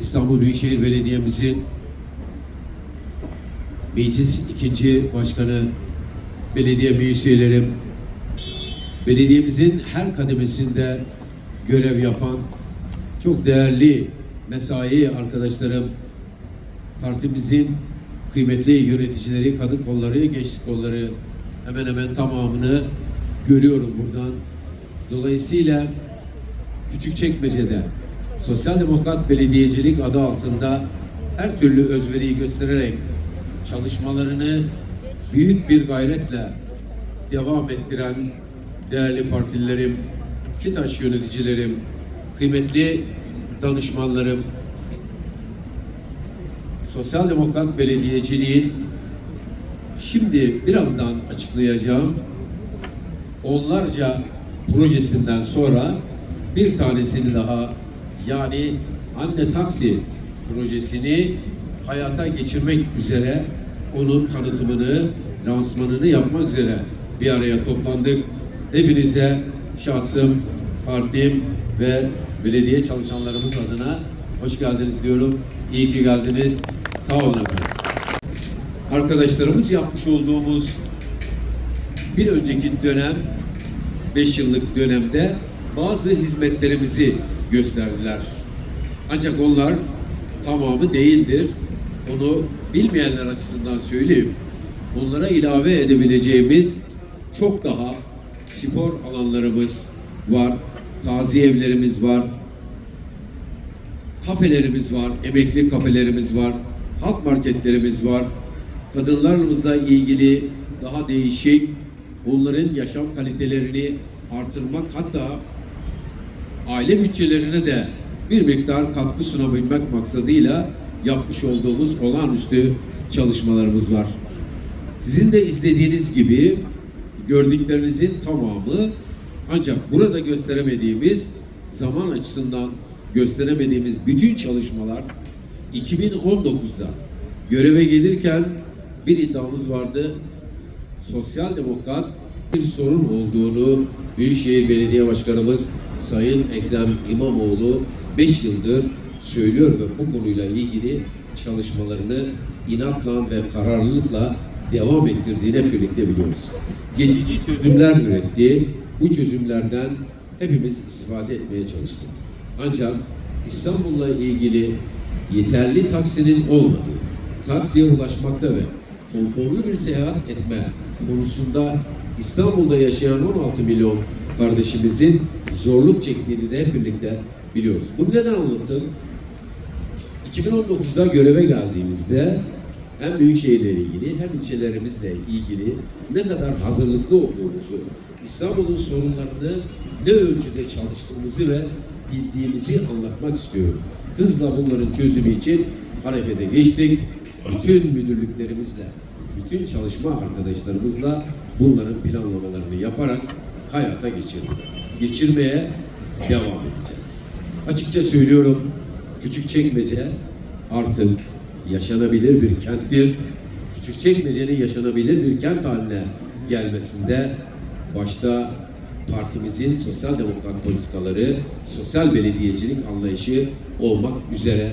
İstanbul Büyükşehir Belediye'mizin Meclis ikinci Başkanı, belediye meclis üyelerim, belediyemizin her kademesinde görev yapan çok değerli mesai arkadaşlarım, partimizin kıymetli yöneticileri, kadın kolları, gençlik kolları hemen hemen tamamını görüyorum buradan. Dolayısıyla Küçükçekmece'de Sosyal Demokrat Belediyecilik adı altında her türlü özveriyi göstererek çalışmalarını büyük bir gayretle devam ettiren değerli partililerim, KİTAŞ yöneticilerim, kıymetli danışmanlarım, Sosyal Demokrat Belediyeciliğin şimdi birazdan açıklayacağım. Onlarca projesinden sonra bir tanesini daha yani anne taksi projesini hayata geçirmek üzere onun tanıtımını, lansmanını yapmak üzere bir araya toplandık. Hepinize şahsım, partim ve belediye çalışanlarımız adına hoş geldiniz diyorum. İyi ki geldiniz. Sağ olun efendim. Arkadaşlarımız yapmış olduğumuz bir önceki dönem 5 yıllık dönemde bazı hizmetlerimizi gösterdiler. Ancak onlar tamamı değildir. Onu bilmeyenler açısından söyleyeyim. Onlara ilave edebileceğimiz çok daha spor alanlarımız var, taziye evlerimiz var, kafelerimiz var, emekli kafelerimiz var, halk marketlerimiz var. Kadınlarımızla ilgili daha değişik, onların yaşam kalitelerini artırmak hatta aile bütçelerine de bir miktar katkı sunabilmek maksadıyla yapmış olduğumuz olağanüstü çalışmalarımız var. Sizin de izlediğiniz gibi gördüklerinizin tamamı ancak burada gösteremediğimiz zaman açısından gösteremediğimiz bütün çalışmalar 2019'da göreve gelirken bir iddiamız vardı. Sosyal demokrat bir sorun olduğunu Büyükşehir Belediye Başkanımız Sayın Ekrem İmamoğlu 5 yıldır söylüyor ve bu konuyla ilgili çalışmalarını inatla ve kararlılıkla devam ettirdiğini hep birlikte biliyoruz. Geçici çözümler üretti. Bu çözümlerden hepimiz istifade etmeye çalıştık. Ancak İstanbul'la ilgili yeterli taksinin olmadığı, taksiye ulaşmakta ve konforlu bir seyahat etme konusunda İstanbul'da yaşayan 16 milyon kardeşimizin zorluk çektiğini de hep birlikte biliyoruz. Bunu neden anlattım? 2019'da göreve geldiğimizde hem büyük şehirlerle ilgili hem ilçelerimizle ilgili ne kadar hazırlıklı olduğumuzu, İstanbul'un sorunlarını ne ölçüde çalıştığımızı ve bildiğimizi anlatmak istiyorum. Hızla bunların çözümü için harekete geçtik. Bütün müdürlüklerimizle, bütün çalışma arkadaşlarımızla bunların planlamalarını yaparak hayata geçirdik. Geçirmeye devam edeceğiz. Açıkça söylüyorum, Küçükçekmece artık yaşanabilir bir kenttir. Küçükçekmece'nin yaşanabilir bir kent haline gelmesinde başta partimizin sosyal demokrat politikaları, sosyal belediyecilik anlayışı olmak üzere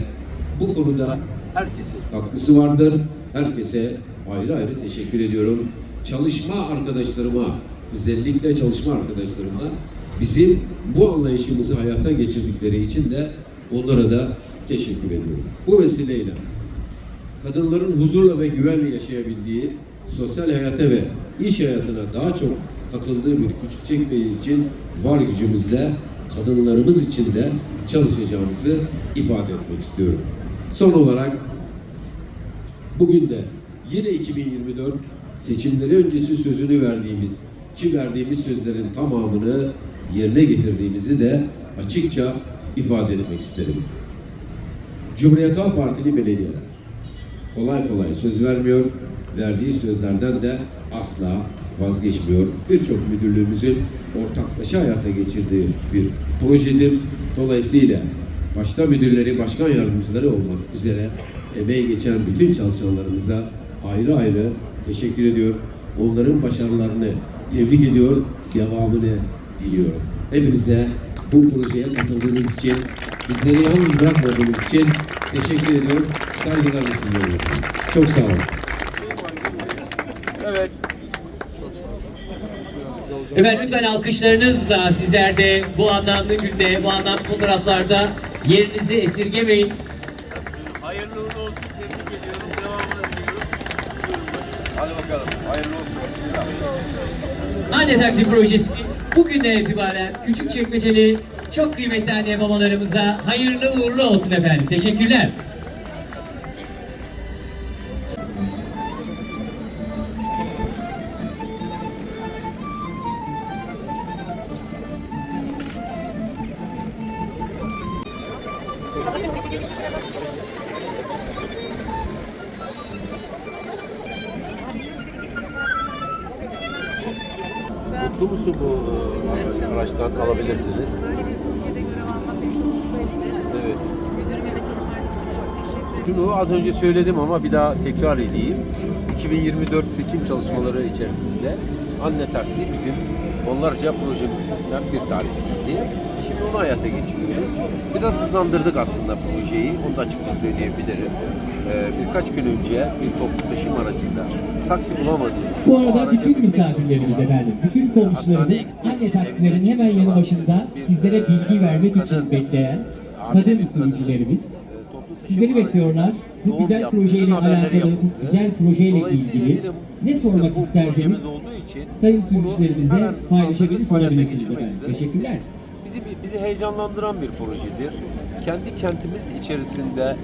bu konuda herkesi katkısı vardır. Herkese ayrı ayrı teşekkür ediyorum. Çalışma arkadaşlarıma, özellikle çalışma arkadaşlarıma bizim bu anlayışımızı hayata geçirdikleri için de onlara da teşekkür ediyorum. Bu vesileyle kadınların huzurla ve güvenle yaşayabildiği sosyal hayata ve iş hayatına daha çok katıldığı bir Küçükçekmece için var gücümüzle kadınlarımız için de çalışacağımızı ifade etmek istiyorum. Son olarak bugün de yine 2024 seçimleri öncesi sözünü verdiğimiz ki verdiğimiz sözlerin tamamını yerine getirdiğimizi de açıkça ifade etmek isterim. Cumhuriyet Halk Partili belediyeler kolay kolay söz vermiyor, verdiği sözlerden de asla vazgeçmiyor. Birçok müdürlüğümüzün ortaklaşa hayata geçirdiği bir projedir. Dolayısıyla başta müdürleri, başkan yardımcıları olmak üzere emeği geçen bütün çalışanlarımıza ayrı ayrı teşekkür ediyor. Onların başarılarını tebrik ediyor, devamını diliyorum. Hepinize bu projeye katıldığınız için Bizleri yalnız bırakmadığınız için teşekkür ediyorum. Saygılarımı sunuyorum. Çok sağ olun. Evet. Efendim lütfen alkışlarınızla sizler de bu anlamlı günde, bu anlamlı fotoğraflarda yerinizi esirgemeyin. Hayırlı uğurlu olsun. Tebrik ediyorum. Devamını diliyoruz. Anne Taksi Projesi bugünden itibaren Küçükçekmece'li çok kıymetli anne babalarımıza hayırlı uğurlu olsun efendim. Teşekkürler. Evet. Ve çalışma arkadaşıma çok teşekkür ederim. Şunu az önce söyledim ama bir daha tekrar edeyim. 2024 seçim çalışmaları içerisinde Anne Taksi bizim onlarca projemizden bir tanesiydi. Şimdi onu hayata geçiriyoruz. Biraz hızlandırdık aslında projeyi. Onu da açıkça söyleyebilirim. Ee, birkaç gün önce bir toplu taşıma aracında taksi bulamadığımız Bu arada bütün misafirlerimiz efendim, bütün komşularımız anne taksilerin hemen yanı başında sizlere e, bilgi vermek için bekleyen kadın sürücülerimiz sizleri bekliyorlar. Bu güzel projeyle alakalı, bu güzel projeyle ilgili ne sormak isterseniz projemiz olduğu için sayın sürücülerimize paylaşabilir, sorabilirsiniz efendim. Teşekkürler. Bizi, bizi heyecanlandıran bir projedir. Kendi kentimiz içerisinde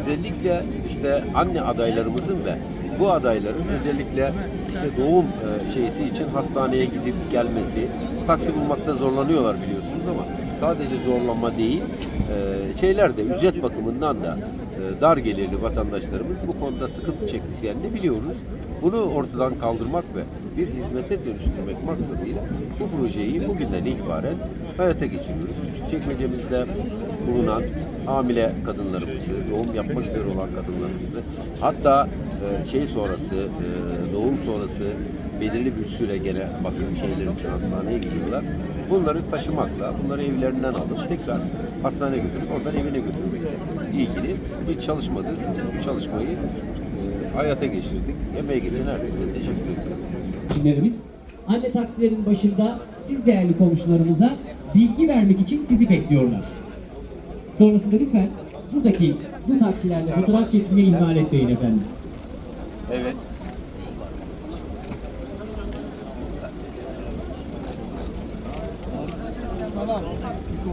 özellikle işte anne adaylarımızın ve bu adayların özellikle işte doğum e, şeysi için hastaneye gidip gelmesi, taksi bulmakta zorlanıyorlar biliyorsunuz ama sadece zorlanma değil, e, şeyler de ücret bakımından da e, dar gelirli vatandaşlarımız bu konuda sıkıntı çektiklerini biliyoruz. Bunu ortadan kaldırmak ve bir hizmete dönüştürmek maksadıyla bu projeyi bugünden itibaren hayata geçiriyoruz. Küçükçekmece'mizde bulunan hamile kadınlarımızı, doğum yapmak üzere olan kadınlarımızı, hatta şey sonrası, e, doğum sonrası belirli bir süre gene bakım şeyler için hastaneye gidiyorlar. Bunları taşımakla, bunları evlerinden alıp tekrar hastaneye götürüp oradan evine götürmekle ilgili bir çalışmadır. Bu çalışmayı e, hayata geçirdik. Emeği geçen herkese teşekkür. Komşularımız anne taksilerin başında siz değerli komşularımıza bilgi vermek için sizi bekliyorlar. Sonrasında lütfen buradaki bu taksilerle fotoğraf çekmeyi ihmal etmeyin efendim. Evet.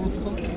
Osman